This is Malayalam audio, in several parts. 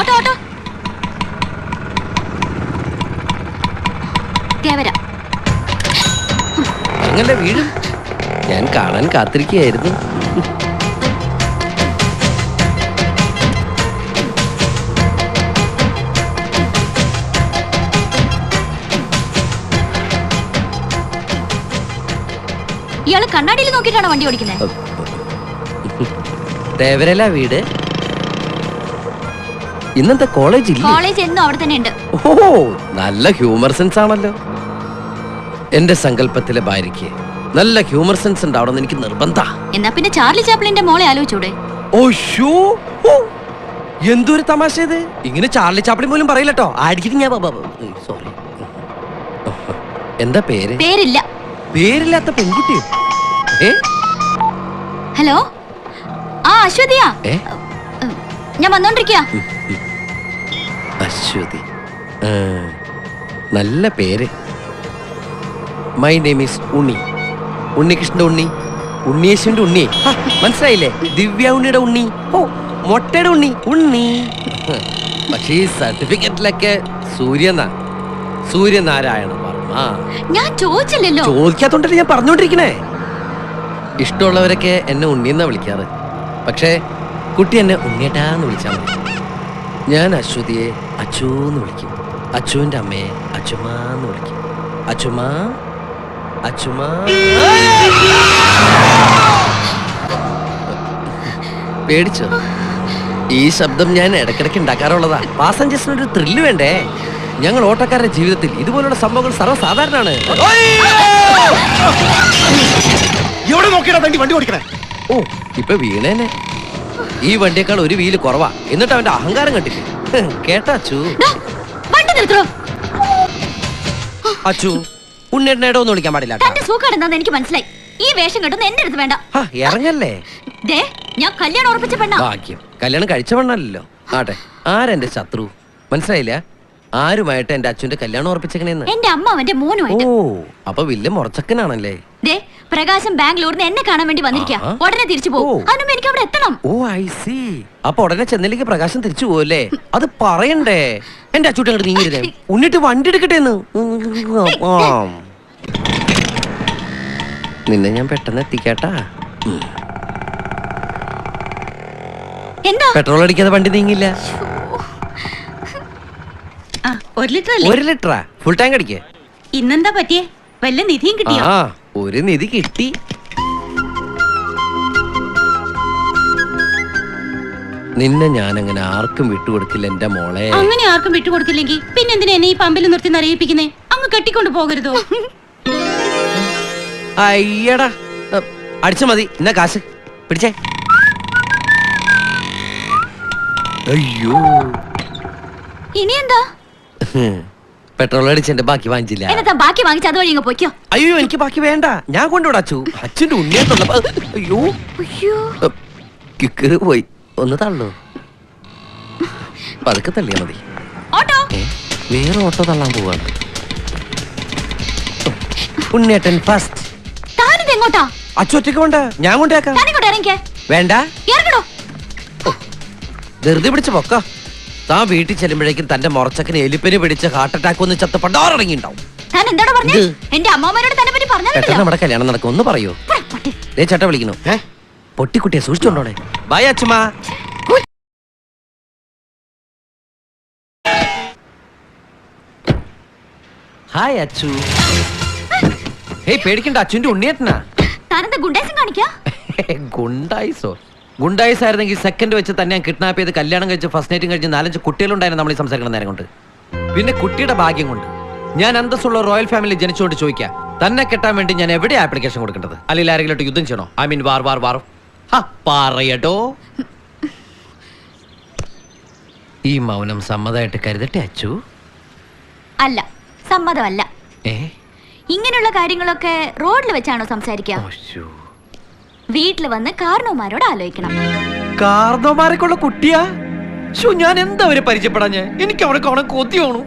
Auto auto. തേവര വീട് വീഴും? ഞാൻ കാണാൻ കാത്തിരിക്കുകയായിരുന്നു. ഇയാൾ കണ്ണാടിയിൽ നോക്കിയിട്ടാണ് വണ്ടി ഓടിക്കുന്നത് ദേവരല്ല വീട്. ഇന്നത്തെ കോളേജ് ഇല്ല? കോളേജ് എന്നും അവിടെ തന്നെ ഉണ്ട്. ഓ നല്ല ഹ്യൂമർ സെൻസ് ആണല്ലോ. എന്റെ സങ്കല്പത്തിലെ ഭാര്യയ്ക്ക് നല്ല ഹ്യൂമർ സെൻസ് ഉണ്ടാവണം എനിക്ക് നിർബന്ധ. എന്നാ പിന്നെ ചാർലി ചാപ്ലിന്റെ മോളെ ആലോചിച്ചൂടെ? എന്തൊരു തമാശ ഇത്? ഇങ്ങനെ ചാർലി ചാപ്ലിൻ പോലും പറയില്ലട്ടോ. ആയിരിക്കും ഞാൻ സോറി എന്താ പേര്? പേരില്ല. പേരില്ലാത്ത പെൺകുട്ടി ഹലോ? ആ അശ്വതിയാ? ഞാൻ വന്നോണ്ടിരിക്കുക അശ്വതി. നല്ല പേര്. My name is Unni. ഉണ്ണികൃഷ്ണന്റെ Unni. ഉണ്ണിയേശുവിന്റെ ഉണ്ണി. മനസ്സിലായില്ലേ? ദിവ്യ ഉണ്ണിയുടെ ഉണ്ണി. ഓ മൊട്ടയുടെ ഉണ്ണി. ഉണ്ണി. പക്ഷേ ഈ സർട്ടിഫിക്കറ്റിലൊക്കെ സൂര്യനാ. സൂര്യനാരായണ വർമ്മ. ഞാൻ ചോദിച്ചില്ലല്ലോ. ചോദിക്കാത്തോണ്ടല്ലേ ഞാൻ പറഞ്ഞോണ്ടിരിക്കണേ? ഇഷ്ടമുള്ളവരൊക്കെ എന്നെ ഉണ്ണിയെന്നാ വിളിക്കാറ്. പക്ഷേ കുട്ടി എന്നെ ഉണ്ണിയേട്ടാന്ന് വിളിച്ചാൽ മതി. ഞാൻ അശ്വതിയെ അച്ചുന്ന് വിളിക്കും. അച്ചുവിന്റെ അമ്മയെ അച്ചുമാന്ന് വിളിക്കും. അച്ചുമാ അച്ചുമാ പേടിച്ചോ? ഈ ശബ്ദം ഞാൻ ഇടയ്ക്കിടയ്ക്ക് ഉണ്ടാക്കാറുള്ളതാ. പാസഞ്ചേഴ്സിന് ഒരു ത്രില്ല് വേണ്ടേ? ഞങ്ങൾ ഓട്ടക്കാരുടെ ജീവിതത്തിൽ ഇതുപോലുള്ള സംഭവങ്ങൾ സർവസാധാരണമാണ്. എവിടെ നോക്കിയാ തണ്ടി വണ്ടി ഓടിക്കണേ? ഓ ഇപ്പൊ വീണേനെ. ഈ വണ്ടിയേക്കാൾ ഒരു വീൽ കുറവാ. എന്നിട്ട് അവന്റെ അഹങ്കാരം കണ്ടില്ലേ? കേട്ടാ അച്ചു? വണ്ടി നിർത്തണോ അച്ചു ഉണ്ണേട്ടനേടോ ഒന്ന് വിളിക്കാൻ പാടില്ല. തന്റെ സൂക്കാട് എനിക്ക് മനസ്സിലായി. ഈ വേഷം കെട്ടുന്ന എന്റെ അടുത്ത് വേണ്ട. ഇറങ്ങല്ലേ? ദേ ഞാൻ കല്യാണം ഉറപ്പിച്ച പെണ്ണാ. ഭാഗ്യം. കല്യാണം കഴിച്ച പെണ്ണല്ലോ ആട്ടെ ആരെന്റെ ശത്രു? മനസ്സിലായില്ല? ആരുമായിട്ട് എന്റെ അച്ഛന്റെ കല്യാണം ഉറപ്പിച്ചേക്കണേന്ന്? എന്റെ അമ്മ അവന്റെ മോനുമായിട്ട്. ഓ അപ്പൊ വില്ല മുറച്ചക്കനാണല്ലേ? ദേ പ്രകാശം ബാംഗ്ലൂരിന് എന്നെ കാണാൻ വേണ്ടി വന്നിരിക്കുക ഉടനെ തിരിച്ചു പോകും. അതിനുമ്പ് എനിക്ക് അവിടെ എത്തണം. ഓ ഐ സി അപ്പൊ ഉടനെ ചെന്നൈയിലേക്ക് പ്രകാശം തിരിച്ചു പോവല്ലേ? അത് പറയണ്ടേ? എന്റെ അച്ചൂട്ടൻ അങ്ങോട്ട് നീങ്ങിരുന്നേ ഉണ്ണിട്ട് വണ്ടി എടുക്കട്ടെ എന്ന് നിന്നെ ഞാൻ പെട്ടെന്ന് എത്തിക്കാട്ടാ. എന്താ? പെട്രോൾ അടിക്കാതെ വണ്ടി നീങ്ങില്ല ഒരു ലിറ്റർ ഒരു ലിറ്ററാ? Full tank അടിക്കേ. ഇന്നെന്താ പറ്റിയേ? വല്ല നിധിയും കിട്ടിയോ? ഒരു നിധി കിട്ടി. നിന്നെ ഞാൻ അങ്ങനെ ആർക്കും വിട്ടുകൊടുക്കില്ല എന്റെ മോളെ. അങ്ങനെ ആർക്കും വിട്ടുകൊടുക്കില്ലെങ്കിൽ പിന്നെ എന്തിനാ എന്നെ ഈ പമ്പിൽ നിർത്തി നിറയിപ്പിക്കുന്നേ അങ്ങ് കെട്ടിക്കൊണ്ട് പോകരുതോ? അയ്യടാ. അടിച്ച മതി. എന്നാ കാശ്? പിടിച്ചേ. അയ്യോ. ഇനി എന്താ പെട്രോൾ അടിച്ചെന്റെ ബാക്കി വാങ്ങിച്ചില്ല. എന്നാ ബാക്കി വാങ്ങിച്ച അതുവഴി ഇങ്ങ് പോയിക്കോ. അയ്യോ എനിക്ക് ബാക്കി വേണ്ട. ഞാൻ കൊണ്ടുവിടാ അച്ചു. അച്ഛന്റെ ഉണ്ണിയത്തുള്ള അയ്യോ. അയ്യോ. ഏ, കിക്കറ് പോയി. ഒന്ന് തള്ളു. പതുക്കെ തള്ളിയാ മതി. ഓട്ടോ. വേറെ ഓട്ടോ തള്ളാൻ പോവാണ് ഉണ്ണിയേട്ടൻ ഫസ്റ്റ് താനിത് എങ്ങോട്ടാ? അച്ചൊറ്റക്ക് വേണ്ട ഞാൻ കൊണ്ടേക്കാം വേണ്ട. ഇറങ്ങണോ? ധൃതി പിടിച്ച് പൊക്ക. താൻ വീട്ടിൽ ചെല്ലുമ്പോഴേക്കും തന്റെ മുറച്ചക്കന് എലിപ്പനി പിടിച്ച് ഹാർട്ട് അറ്റാക്ക് ഒന്ന് ചത്ത് പണ്ടാറിറങ്ങിണ്ടാവും. എന്റെ തന്നെ പറ്റി പെട്ടെന്ന് നമ്മുടെ കല്യാണം നടക്കും ഒന്ന് പറയൂ. ദേ ചേട്ട വിളിക്കുന്നു. പൊട്ടിക്കുട്ടിയെ സൂക്ഷിച്ചോണ്ടോടെ ബൈ അച്ഛമ്മ. ഹായ് അച്ചു. ഹേയ് പേടിക്കണ്ട അച്ഛന്റെ ഉണ്ണിയേട്ടനാ. താനെന്താ ഗുണ്ടേസം കാണിക്കാ? ഗുണ്ടായിസോ? ഗുണ്ടായിസ് ആയിരുന്നെങ്കിൽ സെക്കൻഡ് വെച്ച് തന്നെ ഞാൻ കിഡ്നാപ്പ് ചെയ്ത് കല്യാണം കഴിച്ച് ഫസ്റ്റ് നൈറ്റും കഴിച്ച് നാലഞ്ച് കുട്ടികളുണ്ടായിരുന്നു നമ്മൾ ഈ സംസാരിക്കുന്ന നേരം കൊണ്ട്. പിന്നെ കുട്ടിയുടെ ഭാഗ്യം കൊണ്ട് ഞാൻ അന്തസ്സുള്ള റോയൽ ഫാമിലി ജനിച്ചുകൊണ്ട് ചോദിക്കാം തന്നെ കെട്ടാൻ വേണ്ടി ഞാൻ എവിടെ ആപ്ലിക്കേഷൻ കൊടുക്കേണ്ടത്? അല്ലെങ്കിൽ ആരെങ്കിലും യുദ്ധം ചെയ്യണോ? ഐ മീൻ വാർ വാർ വാർ പറയട്ടോ ഈ മൗനം സമ്മതമായിട്ട് കരുതട്ടെ അച്ചു? അല്ല സമ്മതമല്ല. ഇങ്ങനെയുള്ള കാര്യങ്ങളൊക്കെ റോഡിൽ വെച്ചാണോ സംസാരിക്കുക. വീട്ടിൽ വന്ന് കാർണോമാരോട് ആലോചിക്കണം. കാർണോമാരൊക്കെ കുട്ടിയാ? ശോ, ഞാൻ എന്താ അവരെ പരിചയപ്പെടാഞ്ഞ് എനിക്ക് അവിടെ കാണാൻ കൊത്തിയോണു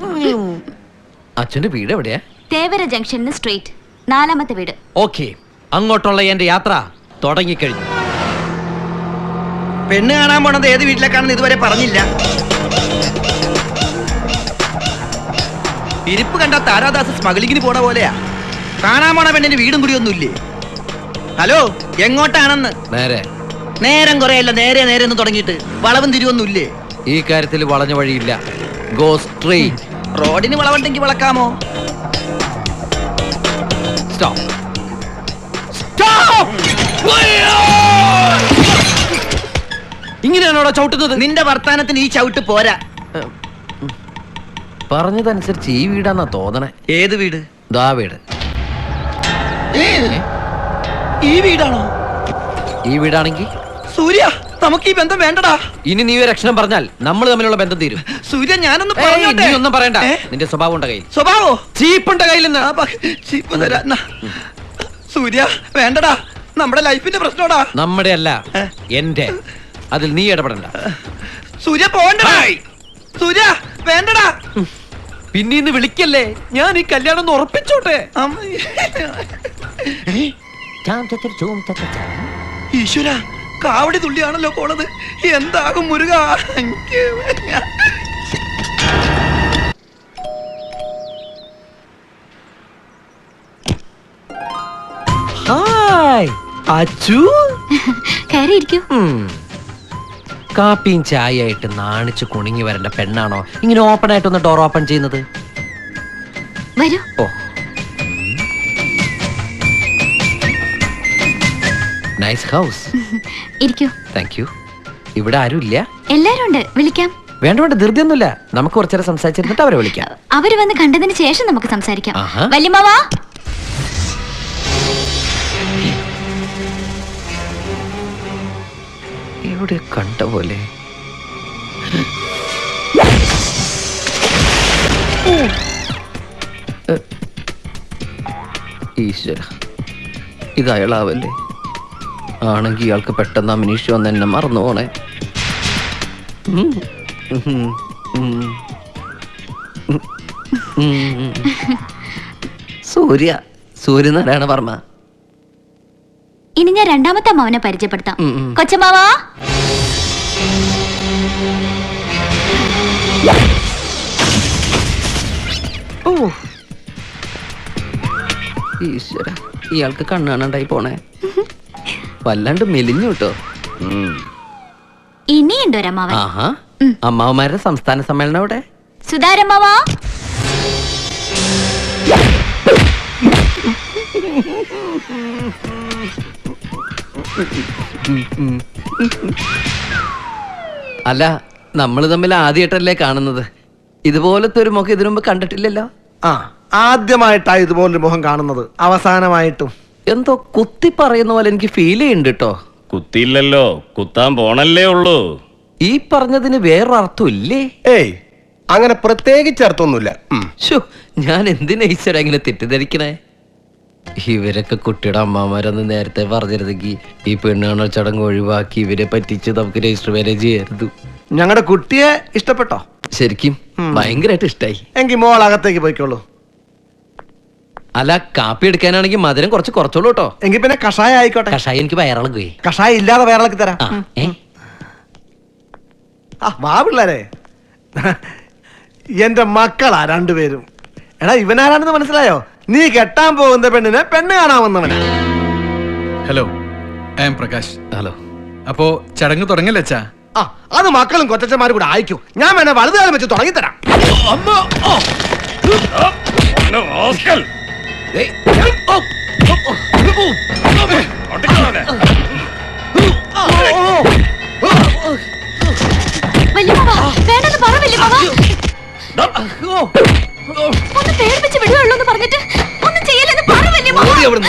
അച്ഛന്റെ വീട് എവിടെയാ? തേവര ജംഗ്ഷനിന്ന് സ്ട്രീറ്റ് നാലാമത്തെ വീട്. ഓക്കെ അങ്ങോട്ടുള്ള എന്റെ യാത്ര തുടങ്ങിക്കഴിഞ്ഞു. പെണ്ണ് കാണാൻ പോണത് ഏത് വീട്ടിലേക്കാണെന്ന് ഇതുവരെ പറഞ്ഞില്ല. ഇരിപ്പ് കണ്ട താരാദാസ് സ്മഗ്ലിങ്ങിന് പോണ പോലെയാ. കാണാൻ പോണ പെണ്ണിന്റെ വീടും കുടിയൊന്നുമില്ലേ? ഹലോ എങ്ങോട്ടാണെന്ന്? നേരെ. നേരം കുറയല്ല നേരെ നേരെ എന്ന് തുടങ്ങിയിട്ട്. വളവും തിരിവൊന്നുമില്ലേ ഈ കാര്യത്തിൽ വളഞ്ഞ വഴിയില്ല. ഗോ സ്ട്രെയിറ്റ് റോഡിന് വളവുണ്ടെങ്കിൽ വളക്കാമോ? സ്റ്റോപ്പ് ഇങ്ങനെയാണോ ചവിട്ടുന്നത്? നിന്റെ വർത്താനത്തിന് ഈ ചവിട്ട് പോരാ. പറഞ്ഞതനുസരിച്ച് ഈ വീടാന്നാ തോന്നണേ. ഏത് വീട്? ദാ വീട്. ഈ വീടാണോ? ഈ വീടാണെങ്കിൽ? സൂര്യ നമുക്ക് ഈ ബന്ധം വേണ്ടടാ. ഇനി നീ ഒരു അക്ഷരം പറഞ്ഞാൽ നമ്മൾ തമ്മിലുള്ള ബന്ധം തീരും. സൂര്യ ഞാനൊന്ന് നീ ഒന്നും പറയണ്ട. നിന്റെ സ്വഭാവം ഉണ്ട കയ്യിൽ. സ്വഭാവോ? ചീപ്പുണ്ട കയ്യിൽ നിന്ന്. ചീപ്പ് തരാ സൂര്യ വേണ്ടടാ. നമ്മുടെ ലൈഫിന്റെ പ്രശ്നോടാ. നമ്മുടെ അല്ല എന്റെ. അതിൽ നീ ഇടപെടണ്ട. സൂര്യ പോണ്ടടാ. സൂര്യ വേണ്ടടാ. പിന്നെ ഇന്ന് വിളിക്കല്ലേ? ഞാൻ ഈ കല്യാണം ഒന്ന് ഉറപ്പിച്ചോട്ടെ? അമ്മ. ഈശ്വര കാവടി തുള്ളിയാണല്ലോ പോണത്. എന്താകും മുരുക? ഹായ്. അച്ചു? കയറിയിരിക്കൂ. കാപ്പിയും ചായയായിട്ട് നാണിച്ച് കുണുങ്ങി വരേണ്ട പെണ്ണാണോ? ഇങ്ങനെ ഓപ്പൺ ആയിട്ടൊന്ന് ഡോർ ഓപ്പൺ ചെയ്യുന്നത്? വരൂ. ഓ. നൈസ് ഹൗസ് ഇരിക്കൂ. താങ്ക് യു ഇവിടെ ആരും ഇല്ല. എല്ലാരും ഉണ്ട്. വിളിക്കാം. വേണ്ട വേണ്ട ധൃതിയൊന്നുമില്ല. നമുക്ക് കുറച്ചേരം സംസാരിച്ചിരുന്നിട്ട് അവരെ വിളിക്കാം. അവർ വന്ന് കണ്ടതിന് ശേഷം നമുക്ക് സംസാരിക്കാം. ആഹാ. വല്യമ്മാവാ. എവിടെ കണ്ട പോലെ. ഈശ്വര. ഇത് അയാളാവല്ലേ? ആണെങ്കി ഇയാൾക്ക് പെട്ടെന്ന് ആ മിനീഷ് വന്ന് എന്നെ മറന്നു പോണേ. സൂര്യ സൂര്യനാരായണ വർമ്മ. ഇനി ഞാൻ രണ്ടാമത്തെ അമ്മാവനെ പരിചയപ്പെടുത്താം. കൊച്ചമാവാ ഓ. ഈശ്വര ഇയാൾക്ക് കണ്ണാണണ്ടായി പോണേ. വല്ലാണ്ട് മെലിഞ്ഞു കേട്ടോ. ഇനിയുണ്ടോ ആഹാ. അമ്മാവന്മാരുടെ സംസ്ഥാന സമ്മേളനം അവിടെ? സുധാരമ്മാവാ അല്ല നമ്മൾ തമ്മിൽ ആദ്യമായിട്ടല്ലേ കാണുന്നത്. ഇതുപോലത്തെ ഒരു മുഖം ഇതിനു മുമ്പ് കണ്ടിട്ടില്ലല്ലോ? ആ ആദ്യമായിട്ടാ ഇതുപോലൊരു മുഖം കാണുന്നത്. അവസാനമായിട്ടും. എന്തോ കുത്തി പറയുന്ന പോലെ എനിക്ക് ഫീൽ ചെയ്യുന്നുണ്ട് കേട്ടോ കുത്തിയില്ലല്ലോ കുത്താൻ പോണല്ലേ ഉള്ളൂ. ഈ പറഞ്ഞതിന് വേറെ അർത്ഥം ഇല്ലേ? ഏയ് അങ്ങനെ പ്രത്യേകിച്ച് അർത്ഥമൊന്നുമില്ല. ഉം. ശോ ഞാൻ എന്തിനാ ഈശ്വര ഇങ്ങനെ തെറ്റിദ്ധരിക്കണേ? ഇവരൊക്കെ കുട്ടിയുടെ അമ്മമാരൊന്ന് നേരത്തെ പറഞ്ഞിരുന്നെങ്കിൽ ഈ പെണ്ണുകാണൽ ചടങ്ങ് ഒഴിവാക്കി ഇവരെ പറ്റിച്ച് നമുക്ക് രജിസ്റ്റർ മാരേജ് ചെയ്യരുത് ഞങ്ങളുടെ കുട്ടിയെ ഇഷ്ടപ്പെട്ടോ? ശരിക്കും ഭയങ്കരമായിട്ട് ഇഷ്ടായി. എങ്കിൽ മോൾ അകത്തേക്ക് പോയിക്കോളൂ. അല്ല കാപ്പി എടുക്കാനാണെങ്കിൽ മധുരം കുറച്ച് കുറച്ചോളൂ കേട്ടോ. എങ്കിൽ പിന്നെ കഷായ ആയിക്കോട്ടെ. കഷായ എനിക്ക് വയറിളക്കുകയെ കഷായ ഇല്ലാതെ വയറിളക്കി തരാം. ആ ഏ? ആ വാ പിള്ളേരെ. എന്റെ മക്കളാ രണ്ടുപേരും. എടാ ഇവനാരാണെന്ന് മനസ്സിലായോ? നീ കെട്ടാൻ പോകുന്ന പെണ്ണിനെ പെണ്ണ് കാണാൻ വന്നവനാ hello I am Prakash. Hello. അപ്പോ ചടങ്ങ് തുടങ്ങല്ലേ അച്ഛാ? ആ അത് മക്കളും കൊച്ചന്മാരും കൂടെ അയക്കൂ ഞാൻ വേണേ വലുതുകാലം വെച്ച് തുടങ്ങിത്തരാം. ഒന്ന് പേടിപ്പിച്ച് വിടുകയുള്ളൂ എന്ന് പറഞ്ഞിട്ട് ഒന്നും ചെയ്യല്ലെന്ന് പറ വല്യമ്മാവാ ഓടി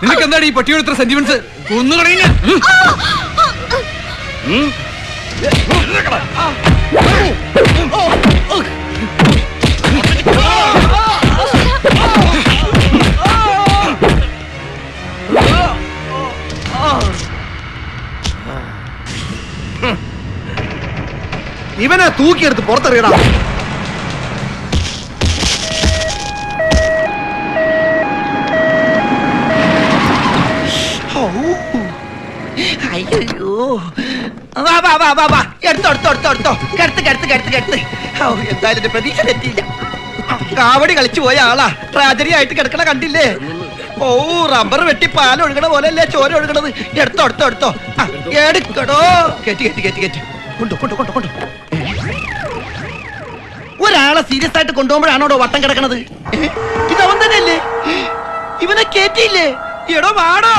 നിനക്ക് എന്താണ് ഈ പട്ടിയോട് ഇത്ര സെന്റിമെന്റ്സ് കൊന്നു Oh! ഇവനെ തൂക്കിയെടുത്ത് പുറത്തെറിയടാ വാ വാ വാ വാ കാവടി കളിച്ചു പോയ ആളാ. ട്രാജഡി ആയിട്ട് കിടക്കണ കണ്ടില്ലേ? ഓ റബ്ബർ വെട്ടി പാൽ ഒഴുകണ പോലെ അല്ലേ ചോര ഒഴുകണത്. എടുത്തോ എടുത്തോ എടുത്തോ. എടുക്കടോ. കെട്ടി കെട്ടി കെട്ടി കെട്ടി. കൊണ്ടു കൊണ്ടു കൊണ്ടു കൊണ്ടു. ഒരാളെ സീരിയസ് ആയിട്ട് കൊണ്ടുപോകുമ്പോഴാണോ വട്ടം കിടക്കണത്? ഇത് ഇതവൻ തന്നെയല്ലേ? ഇവനെ കേറ്റിയില്ലേ? എടോ വാടോ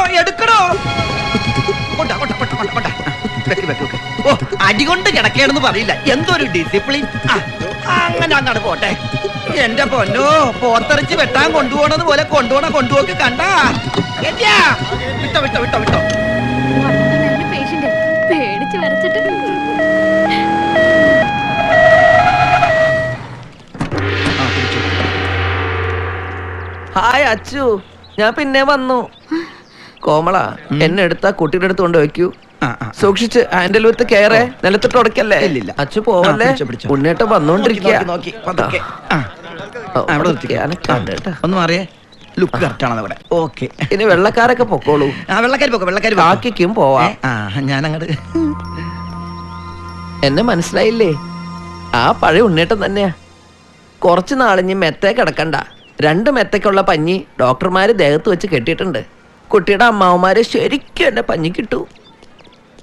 വെക്ക്. ഓ അടികൊണ്ട് കിടക്കണെന്ന് പറയില്ല. എന്തൊരു ഡിസിപ്ലിൻ അങ്ങനെ അങ്ങോട്ട് പോട്ടെ. എന്റെ പൊന്നോ പോത്തിറച്ചി വെട്ടാൻ കൊണ്ടുപോണത് പോലെ കൊണ്ടുപോണ കൊണ്ടുപോക്ക് കണ്ടാ? വിട്ടോ വിട്ടോ വിട്ടോ വിട്ടോ. ഹായ് അച്ചു. ഞാൻ പിന്നെ വന്നു. കോമള എന്നെ എടുത്താ കുട്ടിയുടെ അടുത്ത് കൊണ്ട് വെക്കൂ. സൂക്ഷിച്ച് ഹാൻഡിൽ വിത്ത് കയറേ. നിലത്തിട്ട് ഉടക്കല്ലേ. അച്ചു പോവല്ലേ? ഉണ്ണേട്ട വന്നോണ്ടിരിക്കുക. ഒന്ന് മാറിയേ. ലുക്ക് കറക്റ്റ് ആണ് അവിടെ ഓക്കെ. ഇനി വെള്ളക്കാരൊക്കെ പൊക്കോളൂ. ആ പോക്കോ കാക്കിക്കും പോവാ. ഞാൻ അങ്ങോട്ട് എന്നെ മനസ്സിലായില്ലേ? ആ പഴയ ഉണ്ണേട്ടം തന്നെയാ. കുറച്ച് നാളിഞ്ഞ് മെത്തേ കിടക്കണ്ട. രണ്ട് മെത്തയ്ക്കുള്ള പഞ്ഞി ഡോക്ടർമാർ ദേഹത്ത് വെച്ച് കെട്ടിയിട്ടുണ്ട്. കുട്ടിയുടെ അമ്മാവന്മാരെ ശരിക്കും എന്നെ പഞ്ഞി കിട്ടു.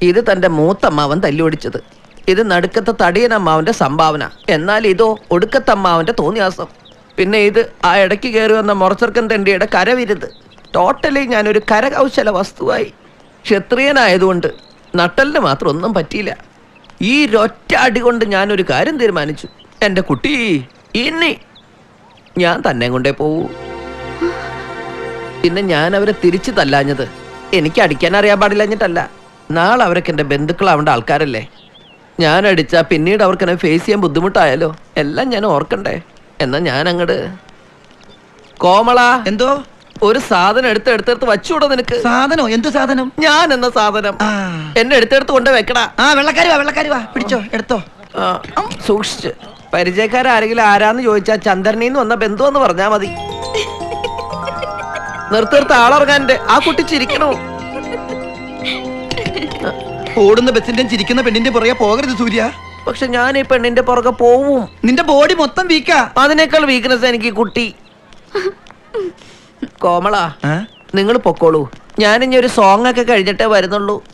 ഇത് തന്റെ മൂത്തമ്മാവൻ തല്ലുപിടിച്ചത് ഇത് നടുക്കത്തെ തടിയൻ അമ്മാവന്റെ സംഭാവന. എന്നാൽ ഇതോ ഒടുക്കത്തമ്മാവന്റെ തോന്നിയാസം. പിന്നെ ഇത് ആ ഇടയ്ക്ക് കയറി വന്ന മൊറച്ചർക്കൻ തെണ്ടിയുടെ കരവിരുത്. ടോട്ടലി ഞാനൊരു കരകൗശല വസ്തുവായി. ക്ഷത്രിയനായതുകൊണ്ട് നട്ടലിന് മാത്രം ഒന്നും പറ്റിയില്ല. ഈ ഒറ്റ അടി കൊണ്ട് ഞാനൊരു കാര്യം തീരുമാനിച്ചു. എന്റെ കുട്ടി ഇനി ഞാൻ തന്നെ കൊണ്ടേ പോവൂ. പിന്നെ ഞാൻ അവരെ തിരിച്ചു തല്ലാഞ്ഞത് എനിക്ക് അടിക്കാൻ അറിയാൻ പാടില്ലഞ്ഞിട്ടല്ല. നാളെ അവരൊക്കെ എന്റെ ബന്ധുക്കളാവേണ്ട ആൾക്കാരല്ലേ. ഞാൻ അടിച്ചാൽ പിന്നീട് അവർക്ക് എന്നെ ഫേസ് ചെയ്യാൻ ബുദ്ധിമുട്ടായാലോ? എല്ലാം ഞാൻ ഓർക്കണ്ടേ. എന്നാ ഞാൻ അങ്ങട് കോമള എന്തോ? ഒരു സാധനം എടുത്ത് എടുത്തെടുത്ത് വച്ചുകൂടാ നിനക്ക്? സാധനോ? എന്ത് സാധനം? ഞാൻ എന്ന സാധനം. എന്നെ എടുത്തെടുത്ത് കൊണ്ട് വെക്കടാ. ആ വെള്ളക്കാരി വാ വെള്ളക്കാരി വാ. പിടിച്ചോ എടുത്തോ. സൂക്ഷിച്ച്. പരിചയക്കാരാരെങ്കിലും ആരാന്ന് ചോദിച്ചാ ചന്ദ്രനീന്ന് വന്ന ബന്ധു എന്ന് പറഞ്ഞാ മതി. നിർത്തിർത്ത് ആളിറങ്ങാന്റെ ആ കുട്ടി ചിരിക്കണോ? ഓടുന്ന ബസിന്റെ ചിരിക്കുന്ന പെണ്ണിന്റെ പുറകെ പോകരുത് സൂര്യ. പക്ഷെ ഞാൻ ഈ പെണ്ണിന്റെ പുറകെ പോവും. നിന്റെ ബോഡി മൊത്തം വീക്കാ. അതിനേക്കാൾ വീക്ക്നെസ് എനിക്ക് ഈ കുട്ടി. കോമള? നിങ്ങൾ പൊക്കോളൂ. ഞാൻ ഇനി ഒരു സോങ് ഒക്കെ കഴിഞ്ഞിട്ടേ വരുന്നുള്ളൂ.